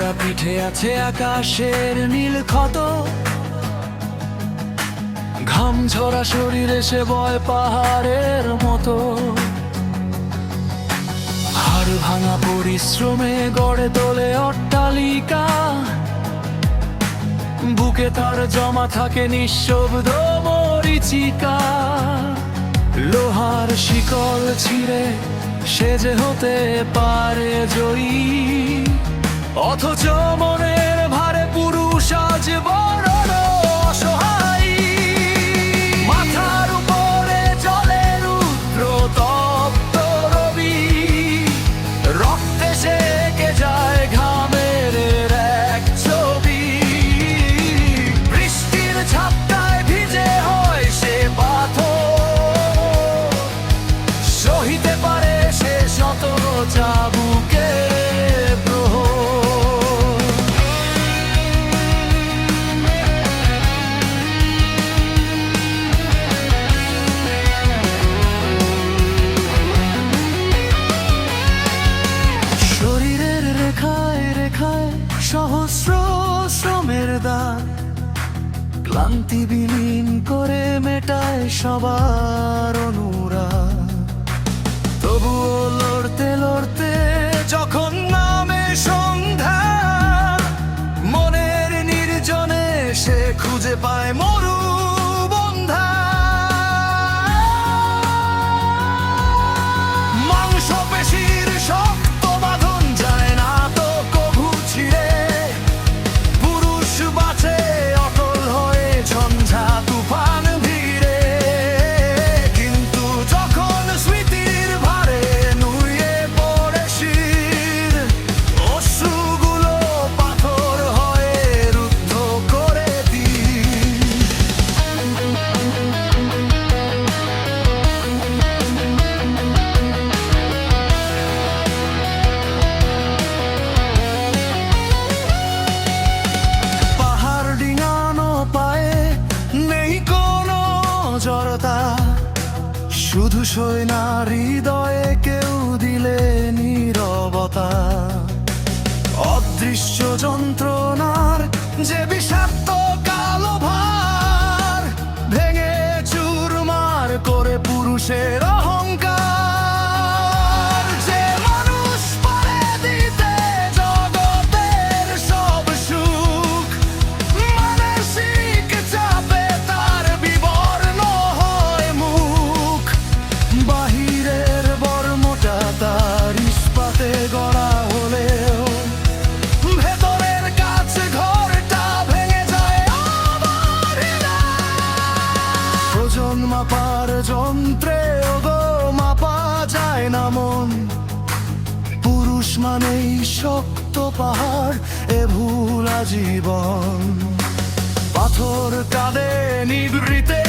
পিঠে আছে আকাশের নীল ক্ষত। ঘাম ঝরা শরীরে সে বয় পাহাড়ের মতো। হাড় ভাঙা পরিশ্রমে গড়ে তোলে অট্টালিকা। বুকে তার জমা থাকে নিঃশব্দ মরিচিকা। লোহার শিকল ছিঁড়ে সে যে হতে পারে জয়ী। অথচ মনের ক্লান্তি বিলীন করে মেটায় সবার অনুরা তবুও লড়তে লড়তে শুধু সৈনা হৃদয়ে কেউ দিলে নীরবতা। অদৃশ্য যন্ত্রণার যে বিষাক্ত কালো ভার ভেঙে চুরমার করে পুরুষের পুরুষ মানেই শক্ত পাহাড় এ ভুলা জীবন পাথর কাঁদে নিবৃতে